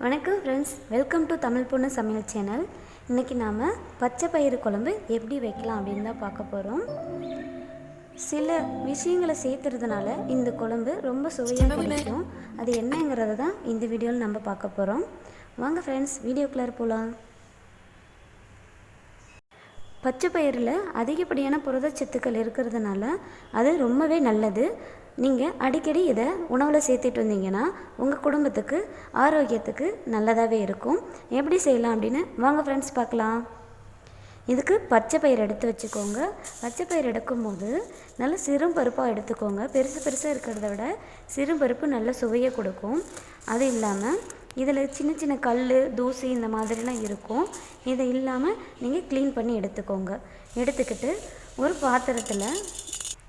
வணக்கம் friends welcome to Tamil பொண்ணு சமையல் சேனல் இன்றைக்கி நாம் பச்சை பயிறு குழம்பு எப்படி வைக்கலாம் அப்படின்னு தான் பார்க்க போகிறோம் சில விஷயங்களை சேர்த்துறதுனால இந்த குழம்பு ரொம்ப சுவையாக பிடிக்கும் அது என்னங்கிறத தான் இந்த வீடியோவில் நம்ம பார்க்க போகிறோம் வாங்க ஃப்ரெண்ட்ஸ் வீடியோக்குள்ளார போகலாம் பச்சை பயிரில் அதிகப்படியான புரதச்சத்துக்கள் இருக்கிறதுனால அது ரொம்பவே நல்லது. நீங்கள் அடிக்கடி இதை உணவில் சேர்த்துட்டு வந்தீங்கன்னா உங்கள் குடும்பத்துக்கு ஆரோக்கியத்துக்கு நல்லதாகவே இருக்கும். எப்படி செய்யலாம் அப்படின்னு வாங்க ஃப்ரெண்ட்ஸ் பார்க்கலாம். இதுக்கு பச்சை பயிர் எடுத்து வச்சுக்கோங்க. பச்சை பயிர் எடுக்கும்போது நல்ல சிறும் பருப்பாக எடுத்துக்கோங்க. பெருசு பெருசாக இருக்கிறத விட சிறும் பருப்பு நல்ல சுவையை கொடுக்கும். அது இல்லாமல் இதில் சின்ன சின்ன கல் தூசி இந்த மாதிரிலாம் இருக்கும். இதை இல்லாமல் நீங்கள் க்ளீன் பண்ணி எடுத்துக்கோங்க. எடுத்துக்கிட்டு ஒரு பாத்திரத்தில்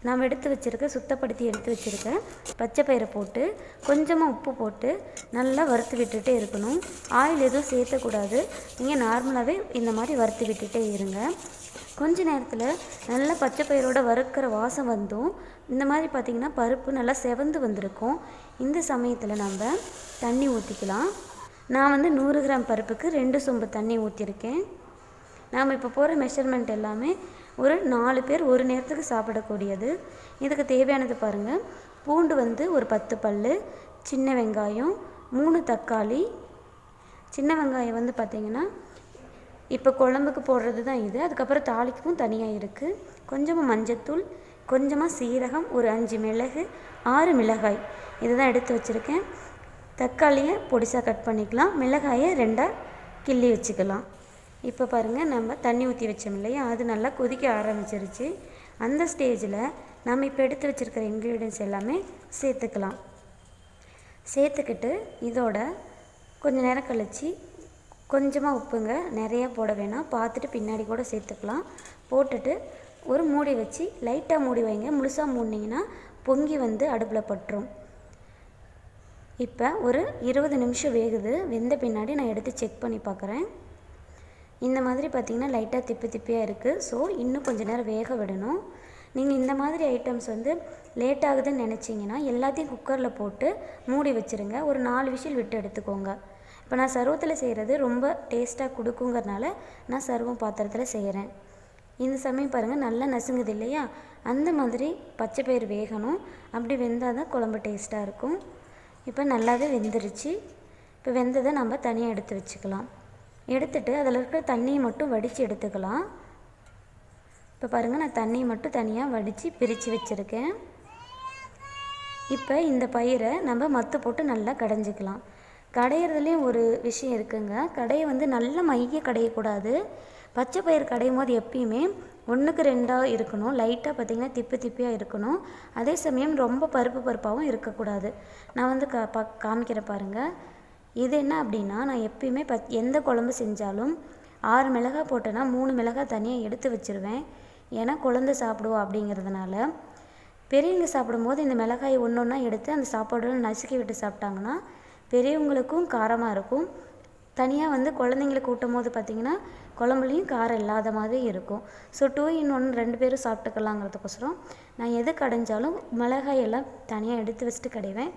நாம் எடுத்து வச்சுருக்க சுத்தப்படுத்தி எடுத்து வச்சுருக்க பச்சை பயிரை போட்டு கொஞ்சமாக உப்பு போட்டு நல்லா வறுத்து விட்டுட்டே இருக்கணும். ஆயில் எதுவும் சேர்த்தக்கூடாது. நீங்கள் நார்மலாகவே இந்த மாதிரி வறுத்து விட்டுட்டே இருங்க. கொஞ்ச நேரத்தில் நல்லா பச்சை பயிரோட வறுக்கிற வாசம் வந்தும் இந்த மாதிரி பார்த்திங்கன்னா பருப்பு நல்லா செவந்து வந்திருக்கும். இந்த சமயத்தில் நம்ம தண்ணி ஊற்றிக்கலாம் நான் வந்து நூறு கிராம் பருப்புக்கு ரெண்டு சொம்பு தண்ணி ஊற்றிருக்கேன் நாம் இப்போ போகிற மெஷர்மெண்ட் எல்லாமே ஒரு நாலு பேர் ஒரு நேரத்துக்கு சாப்பிடக்கூடியது. இதுக்கு தேவையானது பாருங்கள் பூண்டு வந்து ஒரு பத்து பல் சின்ன வெங்காயம் மூணு தக்காளி. சின்ன வெங்காயம் வந்து பார்த்திங்கன்னா இப்போ குழம்புக்கு போடுறது தான் இது. அதுக்கப்புறம் தாளிக்கும் தனியாக இருக்குது கொஞ்சமாக மஞ்சத்தூள் கொஞ்சமாக சீரகம் ஒரு அஞ்சு மிளகு ஆறு மிளகாய். இதுதான் எடுத்து வச்சுருக்கேன். தக்காளியை பொடிசாக கட் பண்ணிக்கலாம். மிளகாயை ரெண்டாக கிள்ளி வச்சுக்கலாம். இப்போ பாருங்கள் நம்ம தண்ணி ஊற்றி வச்சோம் இல்லையா? அது நல்லா கொதிக்க ஆரம்பிச்சிருச்சு. அந்த ஸ்டேஜில் நம்ம இப்போ எடுத்து வச்சுருக்கிற இன்க்ரீடியன்ஸ் எல்லாமே சேர்த்துக்கலாம். சேர்த்துக்கிட்டு இதோட கொஞ்சம் நேரம் கழித்து கொஞ்சமாக உப்புங்க நிறையா போட வேணாம். பார்த்துட்டு பின்னாடி கூட சேர்த்துக்கலாம். போட்டுட்டு ஒரு மூடி வச்சு லைட்டாக மூடி வைங்க. முழுசாக மூடினீங்கன்னா பொங்கி வந்து அடுப்பில் பட்டுரும். இப்போ ஒரு இருபது நிமிஷம் வேகுது. வெந்த பின்னாடி நான் எடுத்து செக் பண்ணி பார்க்குறேன் இந்த மாதிரி பார்த்திங்கன்னா லைட்டாக திப்பி திப்பியாக இருக்குது ஸோ இன்னும் கொஞ்சம் நேரம் வேக விடணும். நீங்கள் இந்த மாதிரி ஐட்டம்ஸ் வந்து லேட் ஆகுதுன்னு நினச்சிங்கன்னா எல்லாத்தையும் குக்கரில் போட்டு மூடி வச்சுருங்க. ஒரு நாலு விசில் விட்டு எடுத்துக்கோங்க. இப்போ நான் சர்வத்தில் செய்கிறது ரொம்ப டேஸ்ட்டாக கொடுக்குங்கிறனால நான் சர்வம் பாத்திரத்தில் செய்கிறேன் இந்த சமயம் பாருங்கள் நல்லா நசுங்குது இல்லையா? அந்த மாதிரி பச்சை பயிர் வேகணும். அப்படி வெந்தால் தான் குழம்பு டேஸ்ட்டாக இருக்கும். இப்போ நல்லாவே வெந்துருச்சு. இப்போ வெந்ததை நம்ம தனியாக எடுத்து வச்சுக்கலாம். எடுத்துட்டு அதில் இருக்கிற தண்ணியை மட்டும் வடித்து எடுத்துக்கலாம். இப்போ பாருங்கள் நான் தண்ணியை மட்டும் தனியாக வடித்து பிரித்து வச்சுருக்கேன். இப்போ இந்த பயிரை நம்ம மத்து போட்டு நல்லா கடைஞ்சிக்கலாம். கடையிறதுலேயும் ஒரு விஷயம் இருக்குங்க. கடையை வந்து நல்ல மைய கடையக்கூடாது. பச்சை பயிர் கடையும் போது எப்பயுமே ஒன்றுக்கு ரெண்டாக இருக்கணும். லைட்டாக பார்த்திங்கன்னா திப்பு திப்பியாக இருக்கணும். அதே சமயம் ரொம்ப பருப்பு பருப்பாகவும் இருக்கக்கூடாது. நான் வந்து கா பா காமிக்கிறேன் பாருங்கள் இது என்ன அப்படின்னா நான் எப்பயுமே பத் எந்த குழம்பு செஞ்சாலும் ஆறு மிளகாய் போட்டேன்னா மூணு மிளகாய் தனியாக எடுத்து வச்சுருவேன். ஏன்னா குழந்தை சாப்பிடுவோம் அப்படிங்கிறதுனால. பெரியவங்க சாப்பிடும்போது இந்த மிளகாய் ஒன்று ஒன்றா எடுத்து அந்த சாப்பாடோட நசுக்கி விட்டு சாப்பிட்டாங்கன்னா பெரியவங்களுக்கும் காரமாக இருக்கும். தனியாக வந்து குழந்தைங்களுக்கு ஊட்டும் போது பார்த்திங்கன்னா குழம்புலையும் காரம் இல்லாத மாதிரி இருக்கும். ஸோ டூ இன் ஒன் ரெண்டு பேரும் சாப்பிட்டுக்கலாங்கிறதுக்கோசரம் நான் எது கடைஞ்சாலும் மிளகாயெல்லாம் தனியாக எடுத்து வச்சுட்டு கடைவேன்.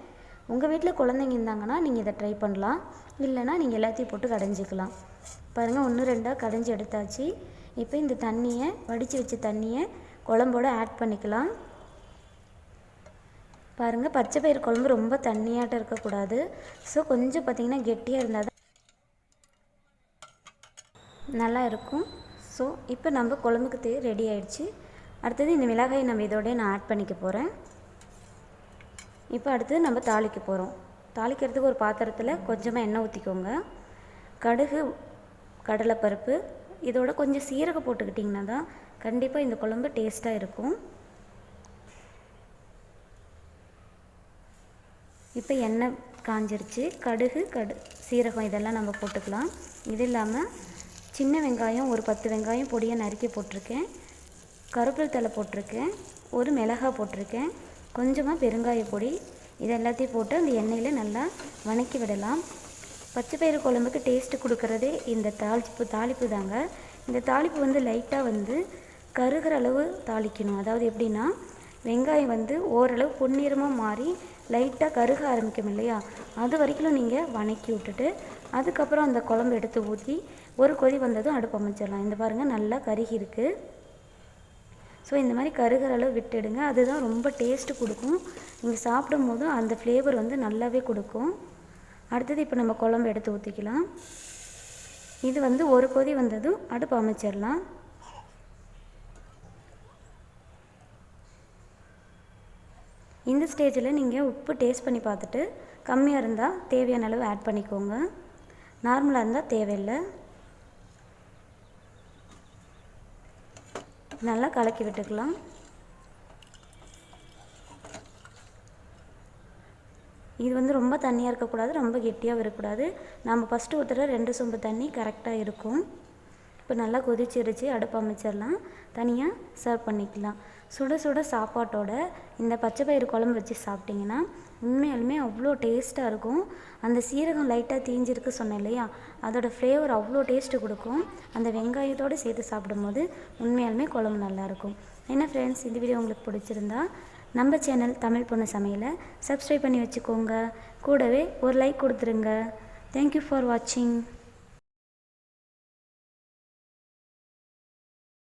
உங்கள் வீட்டில் குழந்தைங்க இருந்தாங்கன்னா நீங்கள் இதை ட்ரை பண்ணலாம். இல்லைனா நீங்கள் எல்லாத்தையும் போட்டு கடைஞ்சிக்கலாம். பாருங்கள் ஒன்று ரெண்டாக கடைஞ்சி எடுத்தாச்சு. இப்போ இந்த தண்ணியை வடித்து வச்ச தண்ணியை குழம்போடு ஆட் பண்ணிக்கலாம். பாருங்கள் பச்சை பயிர் குழம்பு ரொம்ப தண்ணியாட்டம் இருக்கக்கூடாது. ஸோ கொஞ்சம் பார்த்திங்கன்னா கெட்டியாக இருந்தால் தான் நல்லா இருக்கும். ஸோ இப்போ நம்ம குழம்புக்கு ரெடி ஆயிடுச்சு. அடுத்தது இந்த மிளகாயை நம்ம இதோடய நான் ஆட் பண்ணிக்க போகிறேன் இப்போ அடுத்து நம்ம தாளிக்க போகிறோம் தாளிக்கிறதுக்கு ஒரு பாத்திரத்தில் கொஞ்சமாக எண்ணெய் ஊற்றிக்கோங்க கடுகு கடலைப்பருப்பு இதோட கொஞ்சம் சீரகம் போட்டுக்கிட்டிங்கன்னா தான் கண்டிப்பாக இந்த குழம்பு டேஸ்ட்டாக இருக்கும். இப்போ எண்ணெய் காஞ்சிருச்சு. கடுகு கடு சீரகம் இதெல்லாம் நம்ம போட்டுக்கலாம். இது இல்லாமல் சின்ன வெங்காயம் ஒரு பத்து வெங்காயம் பொடியை நறுக்கி போட்டிருக்கேன். கருப்பில் தலை போட்டிருக்கேன். ஒரு மிளகாய் போட்டிருக்கேன். கொஞ்சமாக பெருங்காய பொடி இது எல்லாத்தையும் போட்டு அந்த எண்ணெயில் நல்லா வணக்கி விடலாம். பச்சை பயிறு குழம்புக்கு டேஸ்ட்டு கொடுக்குறதே இந்த தாளிப்பு தாளிப்பு தாங்க. இந்த தாளிப்பு வந்து லைட்டாக வந்து கருகிற அளவு தாளிக்கணும். அதாவது எப்படின்னா வெங்காயம் வந்து ஓரளவு பொன்னிறமாக மாறி லைட்டாக கருக ஆரம்பிக்கும் இல்லையா? அது வரைக்கும் நீங்கள் வணக்கி விட்டுட்டு அதுக்கப்புறம் அந்த குழம்பு எடுத்து ஊற்றி ஒரு கொதி வந்ததும் அடுப்பு அமைச்சிடலாம். இந்த பாருங்கள் நல்லா கருகி இருக்குது ஸோ இந்த மாதிரி கருகிற அளவு விட்டுடுங்க. அதுதான் ரொம்ப டேஸ்ட்டு கொடுக்கும். நீங்கள் சாப்பிடும் போதும் அந்த ஃப்ளேவர் வந்து நல்லாவே கொடுக்கும். அடுத்தது இப்போ நம்ம குழம்பு எடுத்து ஊற்றிக்கலாம் இது வந்து ஒரு கொதி வந்ததும் அடுப்பு அமைச்சிடலாம். இந்த ஸ்டேஜில் நீங்கள் உப்பு டேஸ்ட் பண்ணி பார்த்துட்டு கம்மியாக இருந்தால் தேவையான அளவு ஆட் பண்ணிக்கோங்க. நார்மலாக இருந்தால் தேவையில்லை. நல்லா கலக்கி விட்டுக்கலாம். இது வந்து ரொம்ப தண்ணியாக இருக்கக்கூடாது ரொம்ப கெட்டியாகவும் இருக்கக்கூடாது நம்ம ஃபஸ்ட்டு ஊற்றுற ரெண்டு சொம்பு தண்ணி கரெக்டாக இருக்கும். இப்போ நல்லா கொதிச்சிருச்சு அடுப்பு அமைச்சிடலாம். தனியாக சர்வ் பண்ணிக்கலாம். சுட சுட சாப்பாட்டோட இந்த பச்சை பயிறு குழம்பு வச்சு சாப்பிட்டிங்கன்னா உண்மையாலுமே அவ்வளோ டேஸ்ட்டாக இருக்கும். அந்த சீரகம் லைட்டாக தீஞ்சிருக்கு சொன்னேன் இல்லையா? அதோட ஃப்ளேவர் அவ்வளோ டேஸ்ட்டு கொடுக்கும். அந்த வெங்காயத்தோடு சேர்த்து சாப்பிடும்போது உண்மையாலுமே குழம்பு நல்லாயிருக்கும் என்ன ஃப்ரெண்ட்ஸ் இந்த வீடியோ உங்களுக்கு பிடிச்சிருந்தா நம்ம சேனல் தமிழ் பொண்ணு சமையலை சப்ஸ்கிரைப் பண்ணி வச்சுக்கோங்க. கூடவே ஒரு லைக் கொடுத்துருங்க. தேங்க்யூ ஃபார் வாட்சிங்